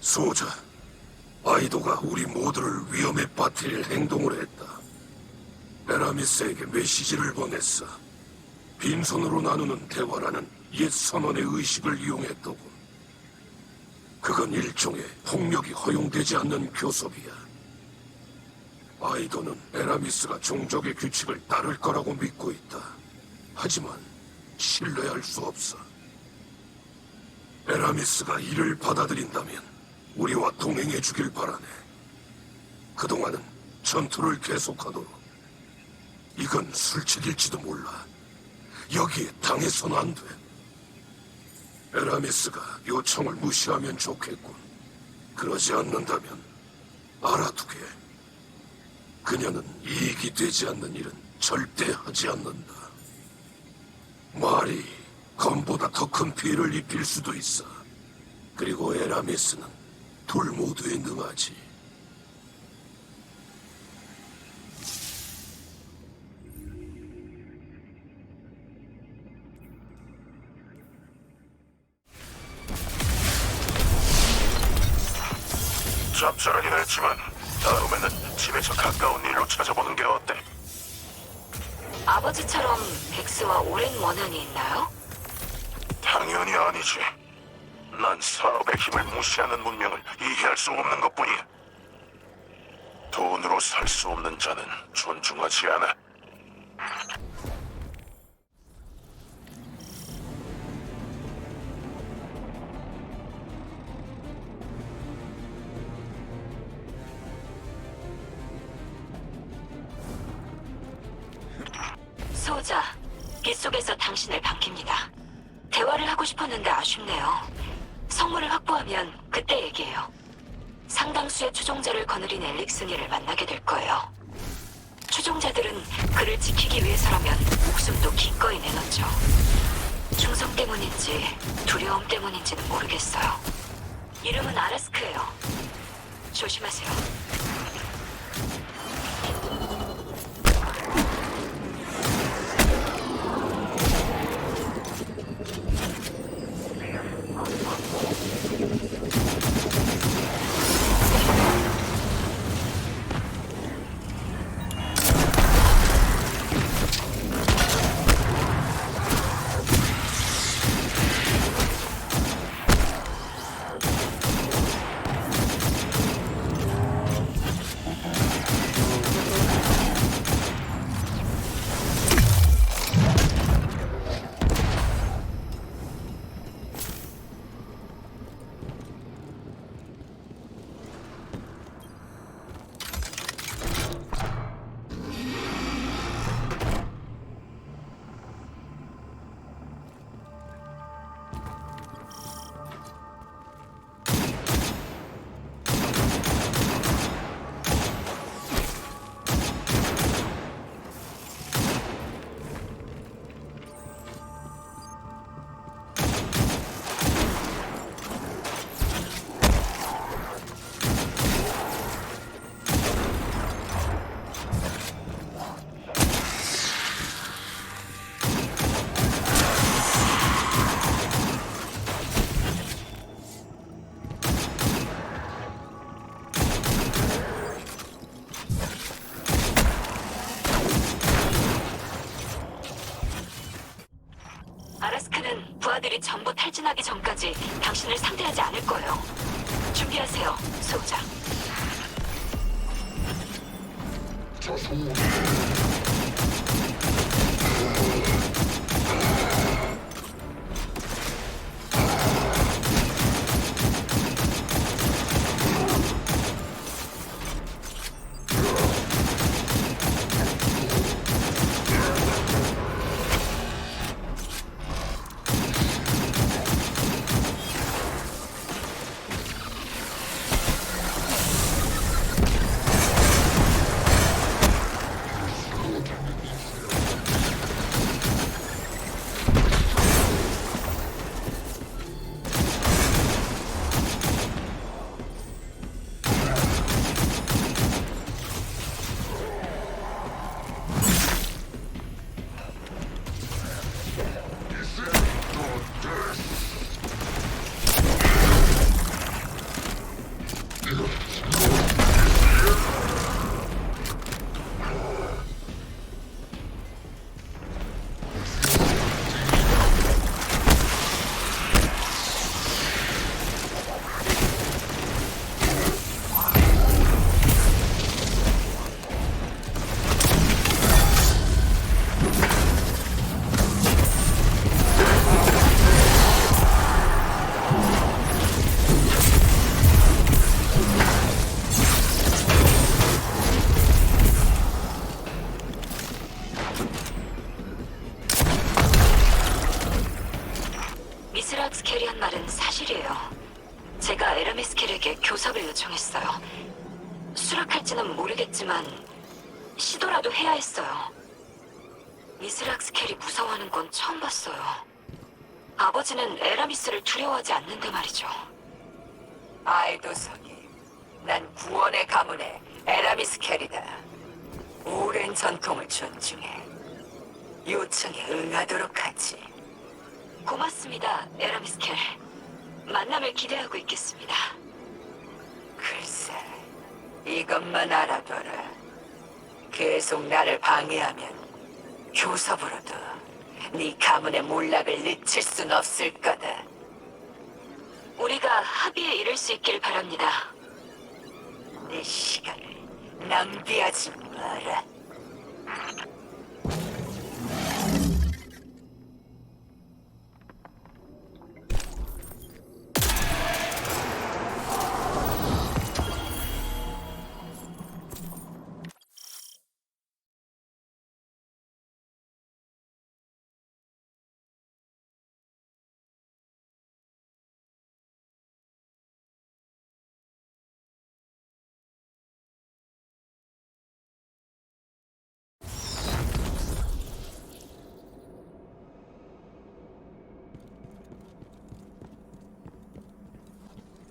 소자, 아이도가 우리 모두를 위험에 빠뜨릴 행동을 했다. 베라미스에게 메시지를 보냈어. 빈손으로 나누는 대화라는 옛 선언의 의식을 이용했더군. 그건 일종의 폭력이 허용되지 않는 교섭이야. 아이도는 베라미스가 종족의 규칙을 따를 거라고 믿고 있다. 하지만 신뢰할 수 없어. 베라미스가 이를 받아들인다면 우리와 동행해 주길 바라네. 그동안은 전투를 계속하도록. 이건 술책일지도 몰라. 여기에 당해서는 안 돼. 베라미스가 요청을 무시하면 좋겠군. 그러지 않는다면 알아두게. 그녀는 이익이 되지 않는 일은 절대 하지 않는다. 말이 검보다 더 큰 피해를 입힐 수도 있어. 그리고 에라미스는 둘 모두에 능하지. 짭짤하긴 했지만 다음에는 집에서 가까운 일로 찾아보는 게 어때? 아버지처럼 백스와 오랜 원한이 있나요? 당연히 아니지. 난 사업의 힘을 무시하는 문명을 이해할 수 없는 것뿐이야. 돈으로 살 수 없는 자는 존중하지 않아. 소자, 빗속에서 당신을 반깁니다. 대화를 하고 싶었는데 아쉽네요. 성물을 확보하면 그때 얘기해요. 상당수의 추종자를 거느린 엘릭슨이를 만나게 될 거예요. 추종자들은 그를 지키기 위해서라면 목숨도 기꺼이 내놓죠. 충성 때문인지 두려움 때문인지는 모르겠어요. 이름은 아라스크예요. 조심하세요. 전부 탈진하기 전까지 당신을 상대하지 않을 거예요. 준비하세요, 소장. 저 성우. 말은 사실이에요. 제가 에라미스 켈에게 교섭을 요청했어요. 수락할지는 모르겠지만 시도라도 해야 했어요. 미스락스 켈이 무서워하는 건 처음 봤어요. 아버지는 에라미스를 두려워하지 않는데 말이죠. 아이도성이 난 구원의 가문의 에라미스 캐리다. 오랜 전통을 존중해. 요청에 응하도록 하지. 고맙습니다, 에라미스 켈. 만남을 기대하고 있겠습니다. 글쎄, 이것만 알아둬라. 계속 나를 방해하면 교섭으로도 네 가문의 몰락을 늦출 순 없을 거다. 우리가 합의에 이를 수 있길 바랍니다. 내 시간을 낭비하지 마라.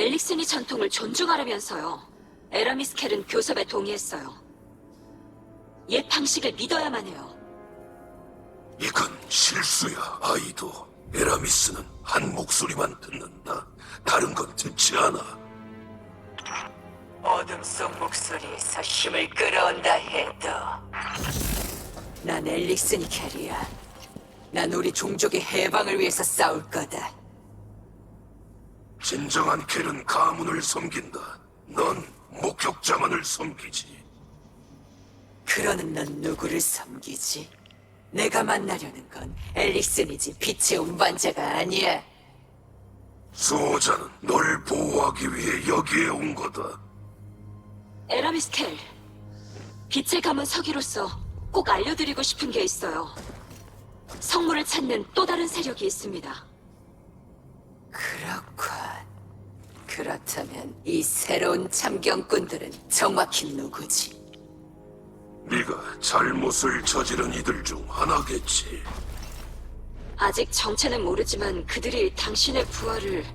엘릭슨이 전통을 존중하라면서요. 에라미스 켈은 교섭에 동의했어요. 옛 방식을 믿어야만 해요. 이건 실수야, 아이도. 에라미스는 한 목소리만 듣는다. 다른 건 듣지 않아. 어둠 속 목소리에서 힘을 끌어온다 해도 난 엘릭슨이 캐리야 난 우리 종족의 해방을 위해서 싸울 거다 진정한 켈은 가문을 섬긴다. 넌 목격자만을 섬기지. 그러는 넌 누구를 섬기지? 내가 만나려는 건 엘릭슨이지 빛의 운반자가 아니야 수호자는 널 보호하기 위해 여기에 온 거다. 에라미스 켈, 빛의 가문 서기로서 꼭 알려드리고 싶은 게 있어요. 성물을 찾는 또 다른 세력이 있습니다. 그렇군 그렇다면 이 새로운 참경꾼들은 정확히 누구지? 네가 잘못을 저지른 이들 중 하나겠지. 아직 정체는 모르지만 그들이 당신의 부하를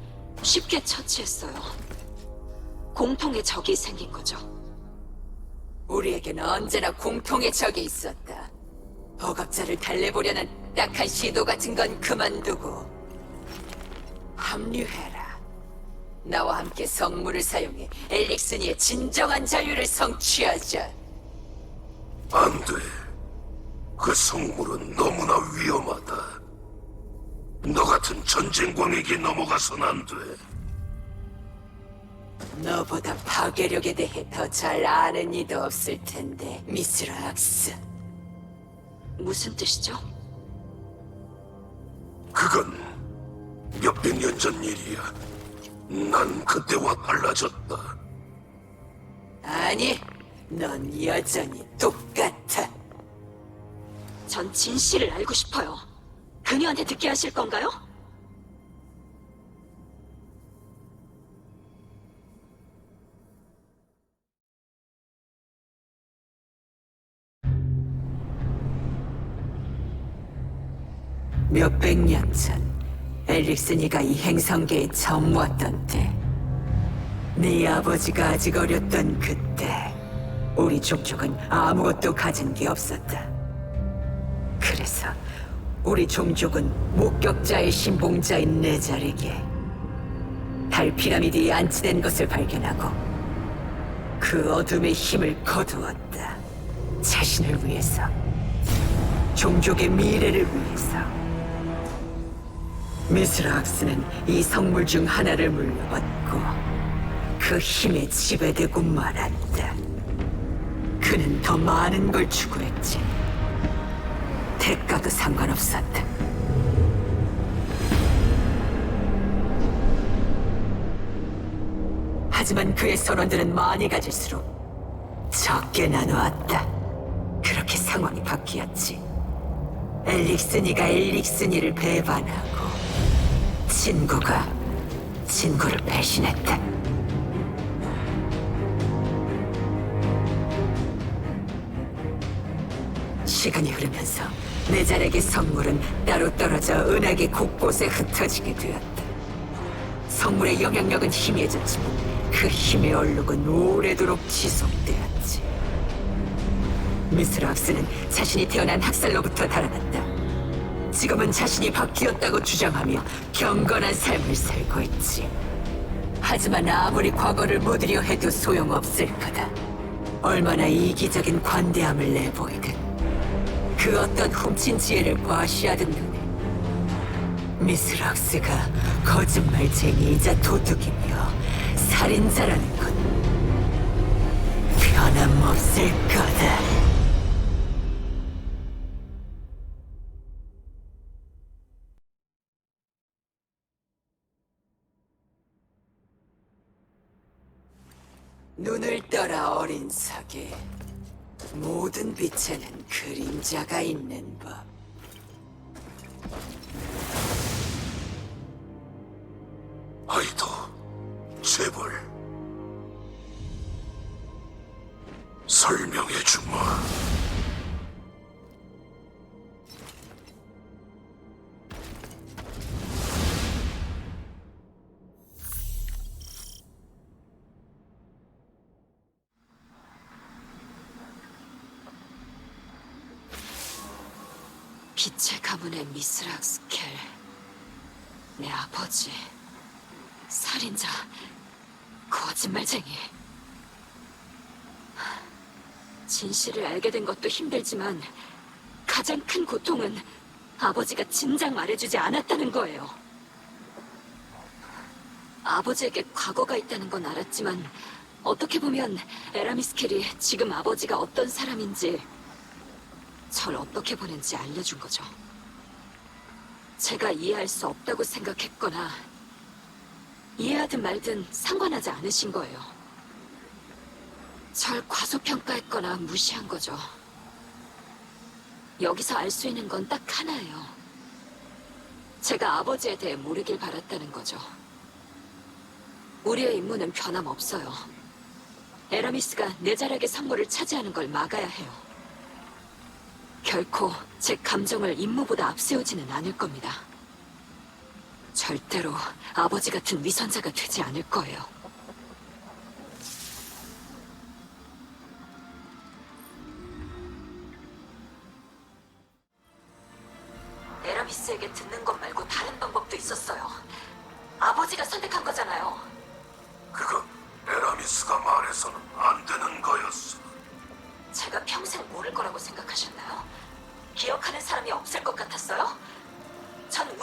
쉽게 처치했어요. 공통의 적이 생긴 거죠. 우리에게는 언제나 공통의 적이 있었다. 억압자를 달래보려는 딱한 시도 같은 건 그만두고 합류해라. 나와 함께 성물을 사용해 엘릭슨이의 진정한 자유를 성취하자. 안 돼. 그 성물은 너무나 위험하다. 너 같은 전쟁광에게 넘어가선 안 돼. 너보다 파괴력에 대해 더 잘 아는 이도 없을 텐데, 미스 락스. 무슨 뜻이죠? 그건 몇백 년 전 일이야. 난 그때와 달라졌다. 아니, 넌 여전히 똑같아. 전 진실을 알고 싶어요. 그녀한테 듣게 하실 건가요? 몇백 년 전, 엘릭슨이가 이 행성계에 처음 왔던 때, 네 아버지가 아직 어렸던 그때, 우리 종족은 아무것도 가진 게 없었다. 그래서 우리 종족은 목격자의 신봉자인 내 자리게 달 피라미드에 안치된 것을 발견하고 그 어둠의 힘을 거두었다. 자신을 위해서, 종족의 미래를 위해서. 미스라악스는 이 성물 중 하나를 물려받고 그 힘에 지배되고 말았다. 그는 더 많은 걸 추구했지. 대가도 상관없었다. 하지만 그의 선원들은 많이 가질수록 적게 나누었다. 그렇게 상황이 바뀌었지. 엘릭슨이가 엘릭슨이를 배반하고 친구가 친구를 배신했다. 시간이 흐르면서 내 자락의 성물은 따로 떨어져 은하계 곳곳에 흩어지게 되었다. 성물의 영향력은 희미해졌지만 그 힘의 얼룩은 오래도록 지속되었지. 미스락스는 자신이 태어난 학살로부터 달아났다. 지금은 자신이 바뀌었다고 주장하며 경건한 삶을 살고 있지. 하지만 아무리 과거를 묻으려 해도 소용없을 거다. 얼마나 이기적인 관대함을 내보이든 그 어떤 훔친 지혜를 과시하든 간에 미스락스가 거짓말쟁이이자 도둑이며 살인자라는 건 변함없을 거다. 어린 사기. 모든 빛에는 그림자가 있는 법. 아이도 제발 설명해 주마. 내 아버지. 살인자. 거짓말쟁이. 진실을 알게 된 것도 힘들지만 가장 큰 고통은 아버지가 진작 말해주지 않았다는 거예요. 아버지에게 과거가 있다는 건 알았지만 어떻게 보면 에라미스켈이 지금 아버지가 어떤 사람인지 절 어떻게 보는지 알려준 거죠. 제가 이해할 수 없다고 생각했거나 이해하든 말든 상관하지 않으신 거예요. 절 과소평가했거나 무시한 거죠. 여기서 알 수 있는 건 딱 하나예요. 제가 아버지에 대해 모르길 바랐다는 거죠. 우리의 임무는 변함없어요. 에라미스가 내 자락의 선물을 차지하는 걸 막아야 해요. 결코 제 감정을 임무보다 앞세우지는 않을 겁니다. 절대로 아버지 같은 위선자가 되지 않을 거예요.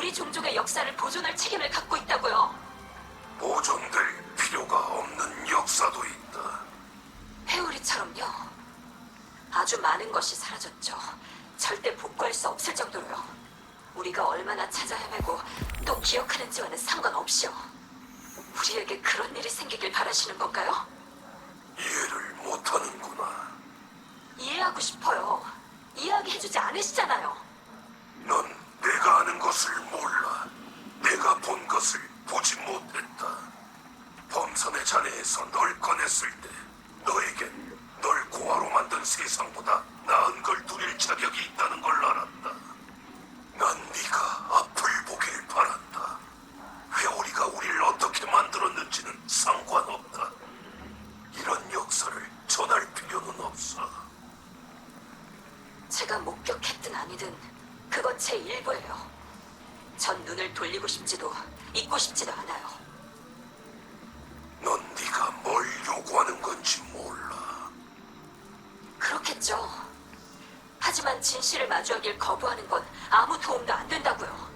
우리 종족의 역사를 보존할 책임을 갖고 있다고요. 보존될 필요가 없는 역사도 있다. 회오리처럼요. 아주 많은 것이 사라졌죠. 절대 복구할 수 없을 정도로요. 우리가 얼마나 찾아 헤매고 또 기억하는지와는 상관없이요. 우리에게 그런 일이 생기길 바라시는 건가요? 이해를 못하는구나. 이해하고 싶어요. 이해하게 해주지 않으시잖아요. 넌 내가 아는 것을 몰라. 내가 본 것을 보지 못했다. 범선의 잔해에서 널 꺼냈을 때 너에겐 널 고아로 만든 세상보다 나은 걸 누릴 자격이 있다는 걸 알았다. 난 네가 앞을 보길 바란다. 회오리가 우리를 어떻게 만들었는지는 상관없다. 이런 역사를 전할 필요는 없어. 제가 목격했든 아니든 그건 제 일부예요. 전 눈을 돌리고 싶지도 잊고 싶지도 않아요. 넌 네가 뭘 요구하는 건지 몰라. 그렇겠죠. 하지만 진실을 마주하길 거부하는 건 아무 도움도 안 된다고요.